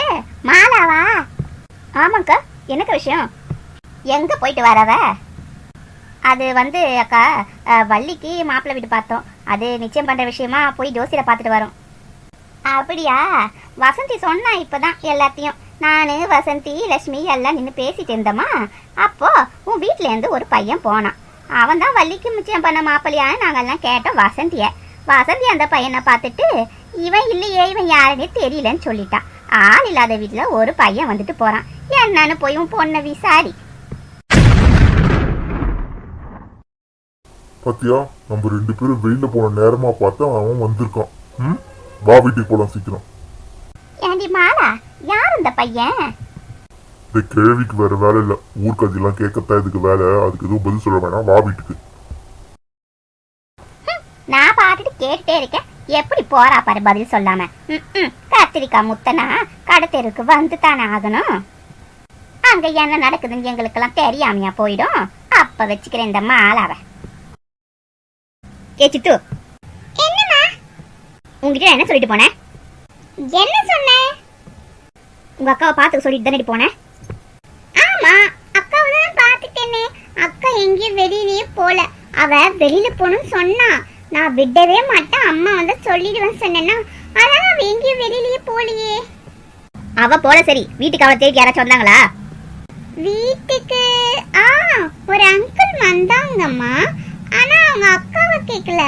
யார் மாலாவா? ஆமாக்கா என்னக்கா விஷயம்? எங்க போயிட்டு வரவ அது வந்து அக்கா வள்ளிக்கு மாப்பிள்ளை வீட்டு பார்த்தோம். அது நிச்சயம் பண்ற விஷயமா போய் ஜோசியரை பார்த்துட்டு வரோம். அப்படியா? வசந்தி சொன்னா இப்பதான் எல்லாத்தையும். நான் வசந்தி லட்சுமி எல்லாம் நின்று பேசிட்டு இருந்தோமா? அப்போ உன் வீட்ல இருந்து ஒரு பையன் போனான். அவன் தான் வள்ளிக்கு நிச்சயம் பண்ண மாப்பிள்ளையான்னு நாங்கெல்லாம் கேட்டோம் வசந்திய. வசந்தி அந்த பையனை பார்த்துட்டு இவன் இல்லையே இவன் யாருன்னே தெரியலன்னு சொல்லிட்டான். ஆள் இல்லாத வீட்ல ஒரு பையன் வந்துட்டு போறான். என்னன்னு போய் உன் பொண்ணை விசாரி. பாத்தியா நம்ம ரெண்டு பேரும் வெளியில போன நேரமா பார்த்தா அவன் வந்திருக்கான். ம்? வா வீட்டுக்கு போலாம் சீக்கிரம். ஏண்டி மாலா யார் இந்த பையன்? இந்த கிழவிக்கு வேற வேலை இல்ல. ஊர்க்கதையெல்லாம் கேட்கத்தான் இதுக்கு வேலை. அதுக்கு எதுவும் பதில் சொல்ல வேணாம். வா வீட்டுக்கு. நான் பாட்டுட்டு கேட்டுட்டே இருக்கேன். எப்படி போறா பாரு பதில் சொல்லாம. கத்திரிக்காய் முத்தனா கடத்தெருக்கு வந்து தானே ஆகணும்? அங்க என்ன நடக்குதுன்னு எங்களுக்கெல்லாம் தெரியாமையா போயிடும்? அப்ப வச்சுக்கிறேன் இந்த மாலாவை. ஏ சித்து. என்னம்மா? உங்ககிட்ட என்ன சொல்லிட்டு போனேன்? என்ன சொன்னேன் உங்க அக்காவை பார்த்து சொல்லிட்டு தானே போனேன். ஆமா அக்காவை தான் பார்த்துட்டேனே. அக்கா எங்கேயும் வெளியிலயே போல. அவ வெளியில போகணும்னு சொன்னா. நான் விடவே மாட்டேன். அம்மா வந்து சொல்லிடுவேன் சொன்னேன்னா அதான் அவ எங்கேயும் வெளியிலயே போலியே. அவ போல சரி. வீட்டுக்கு அவளை தேடி யாராச்சும் வந்தாங்களா? வீட்டுக்கு ஆ ஒரு அங்கிள் வந்தாங்கம்மா. ஆனா அவங்க அக்காவை கேட்கல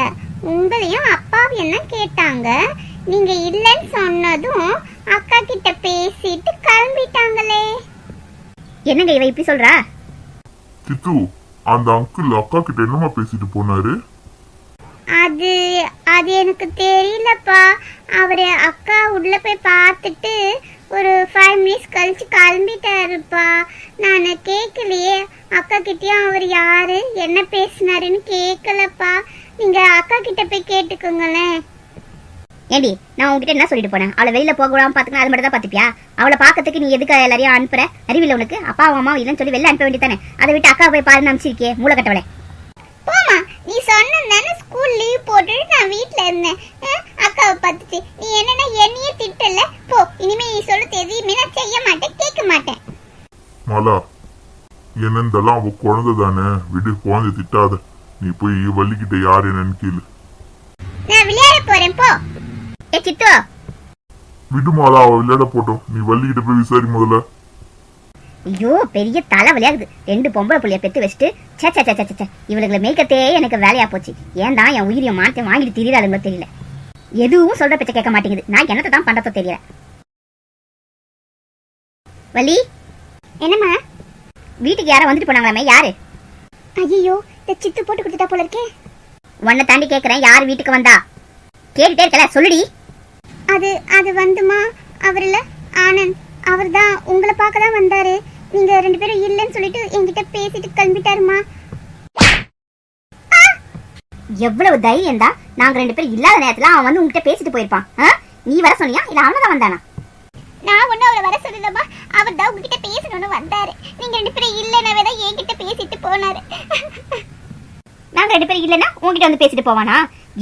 உங்களையும் அப்பாவையும் தான் கேட்டாங்க. நீங்க இல்லைன்னு சொன்னதும் அக்கா கிட்ட பேசிட்டு கிளம்பிட்டாங்களே. என்னங்க இவ இப்படி சொல்றா? சித்து அந்த அங்கிள் அக்கா கிட்ட என்னமா பேசிட்டு போனாரு? அது அது எனக்கு தெரியலப்பா. அவர் அக்கா உள்ள போய் பார்த்துட்டு ஒரு ஃபைவ் மினிட்ஸ் கழிச்சு கிளம்பிட்டாருப்பா. நான் கேட்கலையே. அக்கா கிட்டயும் அவர் யாரு? என்ன பேசினாருன்னு கேட்கலப்பா. நீங்க அக்கா கிட்ட போய் கேட்டுக்கோங்களேன். ஏடி நான் உங்ககிட்ட என்ன சொல்லிட்டு போனேன்? அவளை வெளியில போக விடாம பாத்துக்கணும் அது மட்டும் தான் பாத்துப்பியா அவளை பாக்கிறதுக்கு நீ எதுக்கு எல்லாரையும் அனுப்புற? அறிவில்ல உனக்கு. அப்பா அம்மா இல்லைன்னு சொல்லி வெளில அனுப்ப வேண்டியதானே அதை விட்டு அக்கா போய் பாருன்னு அனுப்பிச்சிருக்கே மூளை கட்டவளை போமா நீ சொன்னதானே ஸ்கூல் லீவ் போட்டுட்டு நான் வீட்ல இருந்தேன். அக்காவை பார்த்துட்டு நீ என்னன்னா என்னையே திட்டல? போ இனிமே நீ சொல்றது எதையுமே நான் செய்ய மாட்டேன் கேட்க மாட்டேன். மாலா என்னந்தெல்லாம் அவ குழந்தை தானே. விடு குழந்தை திட்டாத. நீ போய் வள்ளிக்கிட்ட யார் என்னன்னு கேளு. நான் விளையாட போறேன் போ. ஏ சித்து. விடு மாலா அவ விளையாட போட்டோம். நீ வள்ளிக்கிட்ட போய் விசாரி முதல்ல. ஐயோ பெரிய தலை விளையாடுது ரெண்டு பொம்பளை புள்ளைய பெத்து வச்சுட்டு சே சே சே சே, இவளுகளை மேய்க்கத்தே எனக்கு வேலையா போச்சு. ஏன் தான் என் உயிரியை மாற்றி வாங்கிட்டு திரியிறாளுங்களோ தெரியல. எதுவும் சொல்ற பேச்ச கேட்க மாட்டேங்குது. நான் என்னத்தை தான் பண்றதோ தெரியல. வள்ளி? என்னம்மா? வீட்டுக்கு யாரோ வந்துட்டு போனாங்களாமே யாரு? ஐயோ இந்த சித்து போட்டு கொடுத்துட்டா போல இருக்கே. உன்னை தாண்டி கேக்குறேன் யார் வீட்டுக்கு வந்தா? கேட்டுட்டே இருக்கல சொல்லுடி. அது அது வந்துமா? அவர்ல ஆனந்த். அவர் தான் உங்களை பார்க்க தான் வந்தாரு. நீங்க ரெண்டு பேரும் இல்லைன்னு சொல்லிட்டு என்கிட்ட பேசிட்டு கிளம்பிட்டாருமா. எவ்வளவு தைரியம் தான் நாங்க ரெண்டு பேரும் இல்லாத நேரத்துல அவன் வந்து உங்ககிட்ட பேசிட்டு போயிருப்பான்? நீ வர சொன்னியா? இல்ல அவன் தான் வந்தானா? நான் ஒன்னும் அவரை வர சொல்லலமா அவர் தான் உங்ககிட்ட பேசணும்னு வந்தாரு. நீங்க ரெண்டு பேரும் இல்லைனாவே தான் என்கிட்ட பேசிட்டு போனாரு. நாங்க ரெண்டு பேரும் இல்லைன்னா உங்ககிட்ட வந்து பேசிட்டு போவானா?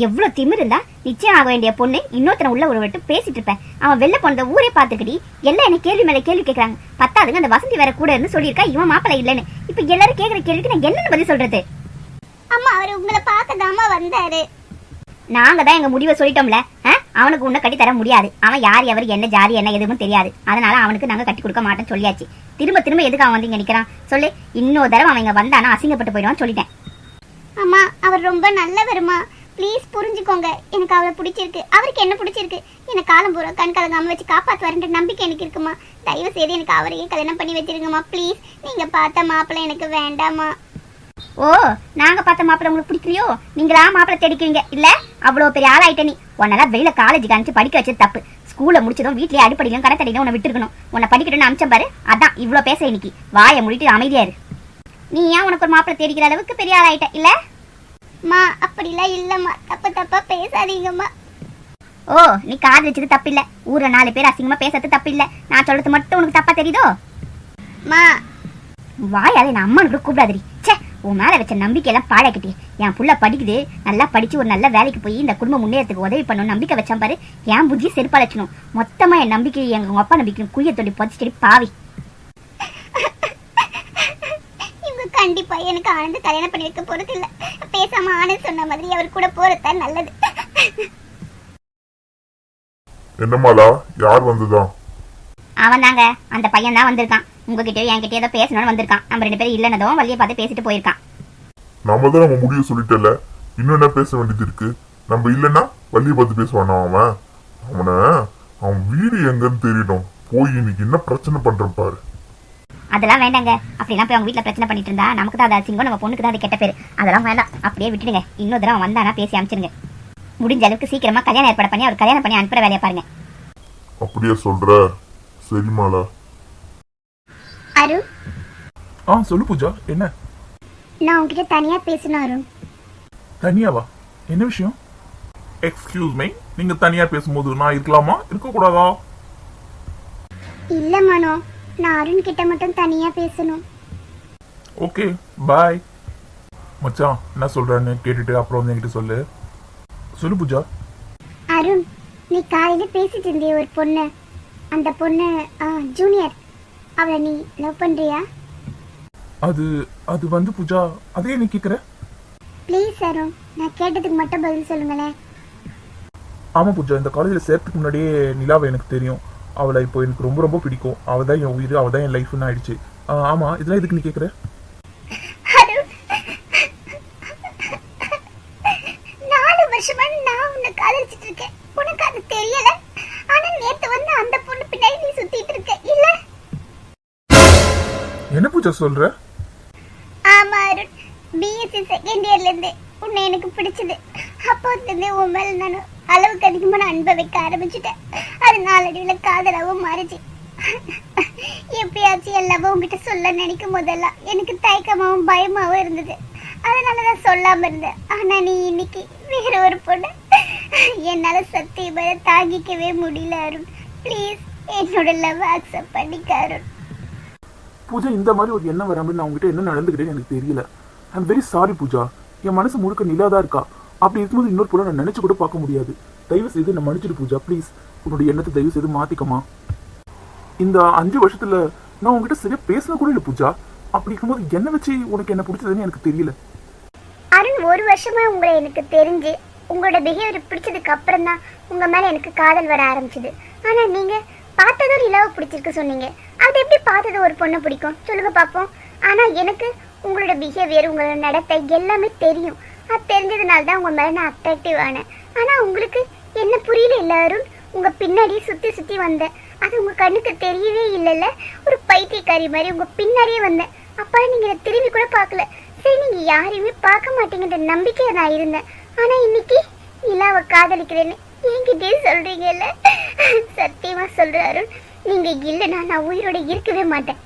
எவ்வளவு திமிரு இருந்தா நிச்சயம் ஆக வேண்டிய பொண்ணு இன்னொருத்தனை உள்ள ஒரு விட்டு பேசிட்டு இருப்பேன். அவன் வெளில போனத ஊரே பாத்துக்கடி எல்லாம் என்ன கேள்வி மேல கேள்வி கேக்குறாங்க. பத்தாதுங்க அந்த வசந்தி வேற கூட இருந்து சொல்லியிருக்கா இவன் மாப்பிள்ளை இல்லைன்னு. இப்ப எல்லாரும் கேக்குற கேள்விக்கு நான் என்னன்னு பதில் சொல்றது? அம்மா அவர் உங்களை பார்க்கதாமா வந்தாரு. நாங்க தான் எங்க முடிவை சொல்லிட்டோம்ல? அவனுக்கு உன்னை கட்டி தர முடியாது. அவன் யார் எவர் என்ன ஜாதி என்ன எதுவும் தெரியாது. அதனால அவனுக்கு நாங்க கட்டி கொடுக்க மாட்டோம்னு சொல்லியாச்சு. திரும்ப திரும்ப எதுக்கு அவன் வந்து இங்க நிக்கிறான்? சொல்லு. இன்னொரு தடவை அவன் இங்க வந்தானா அசிங்கப்பட்டு போயிடுவான்னு சொல்லிட்டேன். அம்மா அவர் ரொம்ப நல்லவருமா? ப்ளீஸ் புரிஞ்சுக்கோங்க. எனக்கு அவரை பிடிச்சிருக்கு. அவருக்கு என்ன பிடிச்சிருக்கு? என்னை காலம் பூரா கண் கலங்காமல் வச்சு காப்பாற்றுவாருன்ற நம்பிக்கை எனக்கு இருக்குமா? தயவு செய்து எனக்கு அவரையே கல்யாணம் பண்ணி வச்சிருங்கம்மா ப்ளீஸ் நீங்க பார்த்த மாப்பிள்ளை எனக்கு வேண்டாமா ஓ நாங்க பார்த்த மாப்பிள்ளை உங்களுக்கு பிடிக்கலையோ? நீங்களா மாப்பிள்ளை தேடிக்கிறீங்க? இல்ல அவ்வளவு பெரிய ஆளாயிட்ட நீ. உன்னெல்லாம் வெளியில காலேஜுக்கு அனுப்பிச்சு படிக்க வச்சது தப்பு. ஸ்கூல்ல முடிச்சதும் வீட்லேயே அடிப்படையிலும் கடத்தடியிலும் உன்னை விட்டுருக்கணும். உன்னை படிக்கட்டும்னு அமிச்சம் பாரு. அதான் இவ்வளோ பேச இன்னைக்கு. வாயை முடிட்டு அமைதியாரு நீ ஏன் உனக்கு ஒரு மாப்பிள்ளை தேடிக்கிற அளவுக்கு பெரிய ஆளாயிட்ட? இல்ல? மா அப்படிலாம் இல்லம்மா. தப்பு தப்பா பேசாதீங்கம்மா. ஓ நீ காது வச்சது தப்பு இல்ல ஊர்ல நாலு பேர் அசிங்கமா பேசுறது தப்பு இல்ல நான் சொல்றது மட்டும் உனக்கு தப்பா தெரியுதோ? மா. வாயாலே நான் கூட கூப்பிடாதடி. ச்சே உன் மேல வச்ச நம்பிக்கையெல்லாம் பாழக்கிட்டே என் புள்ள படிக்குது நல்லா படிச்சு ஒரு நல்ல வேலைக்கு போய் இந்த குடும்ப முன்னேறத்துக்கு உதவி பண்ணணும் நம்பிக்கை வச்சான் பாரு. என் புத்தி செருப்பாலச்சணும் மொத்தமா என் நம்பிக்கை எங்க உங்க அப்பா நம்பிக்கை குய்ய தொட்டி பொதிச்சிட்டு பாவி. எனக்கு ஆனந்த் கல்யாணம் பண்ணி வைக்க போறது இல்ல. பேசாம ஆனந்த் சொன்ன மாதிரி அவர் கூட போறது நல்லது. என்னமாலா யார் வந்துதான் அவன் தாங்க அந்த பையன் தான் வந்திருக்கான். உங்ககிட்ட என்கிட்ட ஏதோ பேசணும்னு வந்திருக்கான். நம்ம ரெண்டு பேரும் இல்லைனதும் வழியை பார்த்து பேசிட்டு போயிருக்கான். நம்ம தான் நம்ம முடிவு சொல்லிட்டல இன்னும் என்ன பேச வேண்டியது இருக்கு? நம்ம இல்லைன்னா வள்ளியை பார்த்து பேசுவானா அவன்? அவனை அவன் வீடு எங்கன்னு தெரியணும் போய் இன்னைக்கு என்ன பிரச்சனை பண்றான் பாரு. அதெல்லாம் வேண்டாங்க. அப்படிலாம் போய் அவங்க வீட்டில் பிரச்சனை பண்ணிட்டு இருந்தா நமக்கு தான் அது அசிங்கம் நம்ம பொண்ணுக்கு தான் அது கெட்ட பேர். அதெல்லாம் வேண்டாம். அப்படியே விட்டுடுங்க. இன்னொரு தடவை வந்தானா பேசி அனுப்பிச்சிருங்க முடிஞ்ச அளவுக்கு சீக்கிரமா கல்யாணம் ஏற்பாடு பண்ணி அவர் கல்யாணம் பண்ணி அனுப்புற வேலையை பாருங்க. அப்படியே சொல்ற. சரிமாலா அருண் ஆ சொல்லு பூஜா. என்ன? நான் உங்ககிட்ட தனியா பேசணும் அருண். தனியாவா? என்ன விஷயம்? எக்ஸ்கியூஸ் மீ நீங்க தனியா பேசும்போது நான் இருக்கலாமா? இருக்க கூடாதா இல்ல மனோ. நான் அருண் கிட்ட மட்டும் தனியா பேசணும். ஓகே பாய் மச்சான் என்ன சொல்றேன்னு கேட்டுட்டு அப்புறம் வந்து என்கிட்ட சொல்லு. சொல்லு பூஜா. அருண் நீ காலையில பேசிட்டு இருந்திய ஒரு பொண்ணு. அந்த பொண்ணு ஜூனியர் அவளை நீ லவ் பண்றியா? அது அது வந்து பூஜா அதே நீ கேக்குற? ப்ளீஸ் அருண் நான் கேட்டதுக்கு மட்டும் பதில் சொல்லுங்களேன். ஆமா பூஜா இந்த காலேஜில் சேர்த்துக்கு முன்னாடியே நிலாவை எனக்கு தெரியும். அவளை இப்போ எனக்கு ரொம்ப ரொம்ப பிடிக்கும். அவள் தான் என் உயிர் அவள் தான் என் லைஃப்னு ஆயிடுச்சு. ஆ, ஆமா இதெல்லாம் எதுக்கு நீ கேக்குற? அருண் நாலு வருஷமா நான் உன்னை காதலிச்சிட்டு இருக்கேன். உனக்கு அது தெரியல. ஆனா நேத்து வந்து அந்த பொண்ணு பின்னாடி நீ சுத்திட்டு இருக்க இல்ல? என்ன பூஜா சொல்ற? ஆமா அருண். பிஎஸ்சி செகண்ட் இயர்ல இருந்து உன்னை எனக்கு பிடிச்சது. அப்போ இருந்து உன் மேல நான் அளவுக்கு அதிகமாக நான் அன்பை வைக்க ஆரம்பிச்சிட்டேன். அது நாளடிவில் காதலாகவும் மாறிச்சு. எப்பயாச்சும் எல்லாமே உங்ககிட்ட சொல்ல நினைக்கும் போதெல்லாம் எனக்கு தயக்கமாகவும் பயமாகவும் இருந்தது. அதனாலதான் சொல்லாமல் இருந்தேன். ஆனால் நீ இன்னைக்கு வேற ஒரு பொண்ணு. என்னால் சத்தியமாக தாங்கிக்கவே முடியல அருண். ப்ளீஸ் என்னோட லவ் அக்செப்ட் பண்ணிக்க அருண். பூஜா இந்த மாதிரி ஒரு எண்ணம் வராமல் நான் உங்ககிட்ட என்ன நடந்துக்கிட்டேன்னு எனக்கு தெரியல. I am very sorry Pooja. என் மனசு முழுக்க நிலாதான் இருக்கா. அப்படி இருக்கும்போது இன்னொரு பொருளை நான் நினைச்சு கூட பார்க்க முடியாது. தயவு செய்து நான் மன்னிச்சிடு பூஜா ப்ளீஸ் உன்னோட எண்ணத்தை தயவு செய்து மாற்றிக்கமா இந்த அஞ்சு வருஷத்துல நான் உங்ககிட்ட சரியாக பேசின கூட இல்லை பூஜா. அப்படி இருக்கும்போது என்ன வச்சு உனக்கு என்ன பிடிச்சதுன்னு எனக்கு தெரியல. அருண் ஒரு வருஷமா உங்களை எனக்கு தெரிஞ்சு உங்களோட பிஹேவியர் பிடிச்சதுக்கு அப்புறம் தான் உங்க மேல எனக்கு காதல் வர ஆரம்பிச்சது. ஆனா நீங்க பார்த்ததும் நிலாவை பிடிச்சிருக்கு சொன்னீங்க. அது எப்படி பார்த்தது ஒரு பொண்ணை பிடிக்கும்? சொல்லுங்க பார்ப்போம் ஆனா எனக்கு உங்களோட பிஹேவியர் உங்களோட நடத்தை எல்லாமே தெரியும். அது தெரிஞ்சதுனால தான் உங்கள் மேலே நான் அட்ராக்டிவ் ஆனேன். ஆனால் உங்களுக்கு என்ன புரியல எல்லாரும்? உங்கள் பின்னாடி பின்னாடியே சுற்றி வந்தேன். அது உங்கள் கண்ணுக்கு தெரியவே இல்லைல்ல? ஒரு பைத்தியக்காரி மாதிரி உங்கள் பின்னாடியே வந்தேன். அப்போ நீங்கள் என்னை திரும்பி கூட பார்க்கல. சரி நீங்கள் யாரையுமே பார்க்க மாட்டீங்கன்ற நம்பிக்கையை நான் இருந்தேன். ஆனால் இன்னைக்கு நிலாவை காதலிக்கிறேன்னு என்கிட்டயே சொல்கிறீங்கல்ல சத்தியமாக சொல்றேன் அருண் நீங்கள் இல்லைன்னா நான் உயிரோட இருக்கவே மாட்டேன்.